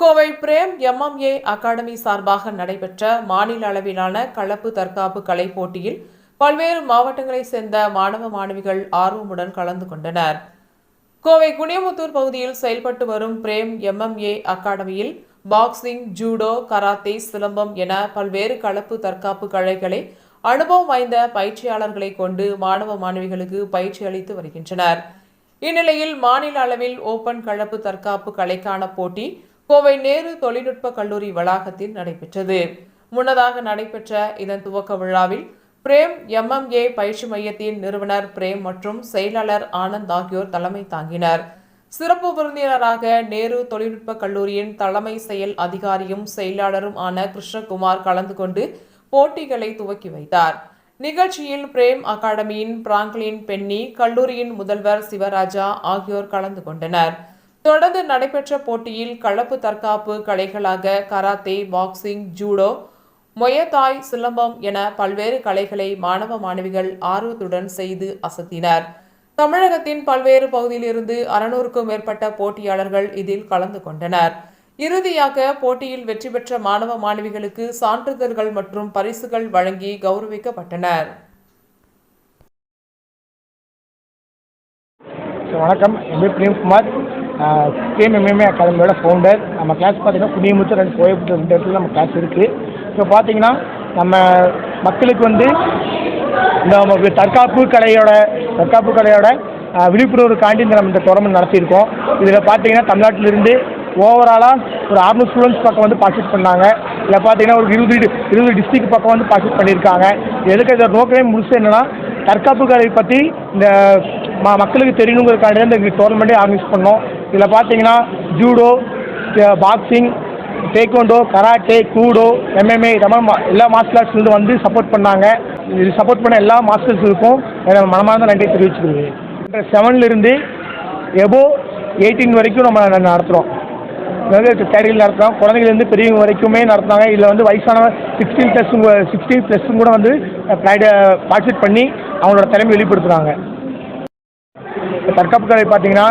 Kovai frame MMA academy சார்பாக நடைபெற்ற மாநில அளவிலான கலப்பு தற்காப்பு கலை போட்டியில் பல்வேறு மாவட்டங்களைச் சேர்ந்த மாணவ மாணவிகள் ஆர்வமுடன் கலந்து கொண்டனர். கோவை குனியமுத்தூர் பகுதியில் செயல்பட்டு வரும் பிரேம் எம்எம்ஏ அகாடமியில் பாக்ஸிங் ஜூடோ கராத்தே சிலம்பம் என பல்வேறு கலப்பு தற்காப்பு கலைகளை அனுபவம் வாய்ந்த பயிற்சியாளர்களை கொண்டு மாணவ மாணவிகளுக்கு பயிற்சி அளித்து வருகின்றனர். இந்நிலையில் மாநில அளவில் ஓபன் கலப்பு தற்காப்பு கலைக்கான போட்டி கோவை நேரு தொழில்நுட்ப கல்லூரி வளாகத்தில் நடைபெற்றது. முன்னதாக நடைபெற்ற இதன் துவக்க விழாவில் பிரேம் எம்எம்ஏ பயிற்சி மையத்தின் நிறுவனர் பிரேம் மற்றும் செயலாளர் ஆனந்த் ஆகியோர் தலைமை தாங்கினர். சிறப்பு விருந்தினராக நேரு தொழில்நுட்ப கல்லூரியின் தலைமை செயல் அதிகாரியும் செயலாளரும் ஆன கிருஷ்ணகுமார் கலந்து கொண்டு போட்டிகளை துவக்கி வைத்தார். நிகழ்ச்சியில் பிரேம் அகாடமியின் பிராங்க்லின் பென்னி கல்லூரியின் முதல்வர் சிவராஜா ஆகியோர் கலந்து கொண்டனர். தொடர்ந்து நடைபெற்ற போட்டியில் கலப்பு தற்காப்பு கலைகளாக karate boxing judo muay thai silambam என பல்வேறு கலைகளை மாணவ மாணவிகள் ஆர்வத்துடன் செய்து அசத்தினர். தமிழகத்தின் பல்வேறு பகுதியிலிருந்து அறுநூறுக்கும் மேற்பட்ட போட்டியாளர்கள் இதில் கலந்து கொண்டனர். இறுதியாக போட்டியில் வெற்றி பெற்ற மாணவ மாணவிகளுக்கு சான்றிதழ்கள் மற்றும் பரிசுகள் வழங்கி கௌரவிக்கப்பட்டனர். வணக்கம். என் பேர் பிரேம்குமார். கேம் எம்எம்ஏ அகாடமியோட ஃபவுண்டர் நம்ம கிளாஸ் பார்த்தீங்கன்னா குடியமுத்தூர் ரெண்டு கோயம்புத்தூர் ரெண்டு இடத்துல நம்ம கிளாஸ் இருக்குது ஸோ பார்த்தீங்கன்னா நம்ம மக்களுக்கு வந்து இந்த தற்காப்பு கலையோட தற்காப்பு கலையோட விழிப்புணர்வுக்காண்டி இந்த நம்ம இந்த டோர்னமெண்ட் நடத்தியிருக்கோம். இதில் பார்த்தீங்கன்னா தமிழ்நாட்டிலிருந்து ஓவராலாக ஒரு அறுநூறு ஸ்டூடெண்ட்ஸ் பக்கம் வந்து பார்ட்டிசிபேட் பண்ணாங்க. இல்லை பார்த்தீங்கன்னா ஒரு இருபது இருபது டிஸ்ட்ரிக்ட் பக்கம் வந்து பார்ட்டிசிபேட் பண்ணியிருக்காங்க. எதுக்கு இதை நோக்கமே முடிச்சு என்னென்னா தற்காப்பு கலை பற்றி இந்த ம மக்களுக்கு தெரியணுங்கிறதுக்காண்டி தான் இந்த டோர்னமெண்ட்டே ஆர்கனைஸ் பண்ணோம். இதில் பார்த்தீங்கன்னா judo boxing taekwondo karate kudo MMA இதெல்லாம் மா- எல்லா மார்ஷல் ஆர்ட்ஸ்லேருந்து வந்து சப்போர்ட் பண்ணாங்க. இது சப்போர்ட் பண்ண எல்லா மாஸ்டர்ஸுக்கும் எனக்கு மனமார்ந்த நன்றி தெரிவிச்சுக்கிறேன். செவன்லேருந்து எபோ எயிட்டீன் வரைக்கும் நம்ம நடத்துகிறோம் அதாவது கேரியர் நடத்துகிறோம் குழந்தைங்கலேருந்து பெரியவங்க வரைக்குமே நடத்துனாங்க இதில் வந்து வயசான சிக்ஸ்டீன் ப்ளஸ் சிக்ஸ்டீன் ப்ளஸ்ஸும் கூட வந்து பார்ட்டிசிபேட் பண்ணி அவங்களோட திறமை வெளிப்படுத்துகிறாங்க தற்காப்பு கலை பார்த்தீங்கன்னா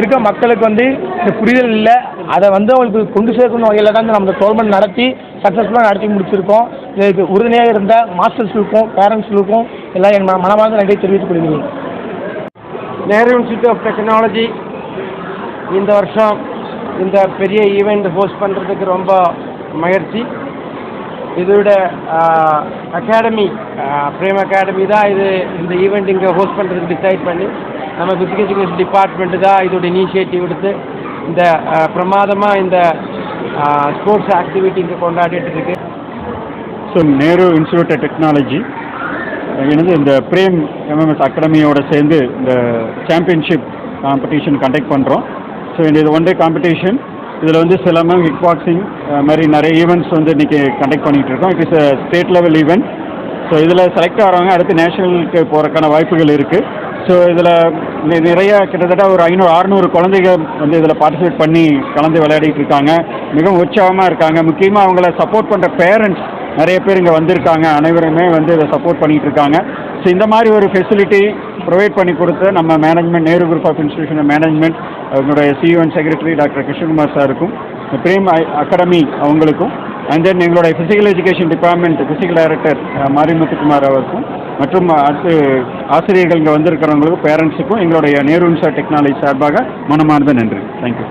இருக்க மக்களுக்கு வந்து இந்த புரிதல் இல்லை. அதை வந்து அவங்களுக்கு கொண்டு சேர்க்கணும் வகையில் தான் நம்ம கவர்மெண்ட் நடத்தி சக்ஸஸ்ஃபுல்லாக நடத்தி முடிச்சிருக்கோம். இதுக்கு உறுதுணையாக இருந்த மாஸ்டர்ஸுக்கும் பேரண்ட்ஸுக்கும் எல்லாம் என் மனமாக மனமார்ந்த நன்றி தெரிவித்துக் கொள்கிறேன். நேரு இன்ஸ்டியூட் ஆஃப் டெக்னாலஜி இந்த வருஷம் இந்த பெரிய ஈவெண்ட் ஹோஸ்ட் பண்ணுறதுக்கு ரொம்ப மகிழ்ச்சி. இதோட அகாடமி பிரேம் அகாடமி தான் இது இந்த ஈவெண்ட் இங்கே ஹோஸ்ட் பண்ணுறதுக்கு டிசைட் பண்ணி நம்ம ஃபிசிக்கல் எஜுகேஷன் டிபார்ட்மெண்ட்டு தான் இதோட இனிஷியேட்டிவ் எடுத்து இந்த பிரமாதமாக இந்த ஸ்போர்ட்ஸ் ஆக்டிவிட்டி இங்கே கொண்டாடிட்டு இருக்கு. So Nehru institute of technology எனது இந்த பிரேம் எம்எம்எஸ் அகாடமியோட சேர்ந்து இந்த சாம்பியன்ஷிப் காம்படிஷன் கண்டக்ட் பண்ணுறோம் ஸோ இது ஒன் டே காம்படிஷன் இதில் வந்து சிலம்பம் கிக் பாக்ஸிங் மாதிரி நிறைய ஈவெண்ட்ஸ் வந்து இன்றைக்கி கண்டக்ட் பண்ணிகிட்டு இருக்கோம். It is state level event so இதில் செலக்ட் ஆகிறவங்க அடுத்து நேஷனலுக்கு போகிறதுக்கான வாய்ப்புகள் இருக்குது ஸோ இதில் நிறைய கிட்டத்தட்ட ஒரு ஐநூறு அறுநூறு குழந்தைகள் வந்து இதில் பார்ட்டிசிபேட் பண்ணி கலந்து விளையாடிட்டு இருக்காங்க. மிகவும் உற்சாகமாக இருக்காங்க. முக்கியமாக அவங்கள சப்போர்ட் பண்ணுற பேரண்ட்ஸ் நிறைய பேர் இங்கே வந்திருக்காங்க. அனைவருமே வந்து இதை சப்போர்ட் பண்ணிகிட்டு இருக்காங்க. ஸோ இந்த மாதிரி ஒரு ஃபெசிலிட்டி ப்ரொவைட் பண்ணி கொடுத்து நம்ம management Nehru group of institution management அவங்களுடைய CEO and secretary doctor Krishnakumar சாருக்கும் இந்த பிரேம் அகாடமி அவங்களுக்கும் அண்ட் தென் எங்களுடைய physical education department physical director Marimuthukumar அவருக்கும் மற்றும் uh, அடுத்து ஆசிரியர்கள் இங்கே வந்திருக்கிறவங்களுக்கும் பேரண்ட்ஸுக்கும் எங்களுடைய நேரு இன்ஸ்டா டெக்னாலஜி சார்பாக மனமார்ந்த நன்றி. தேங்க்யூ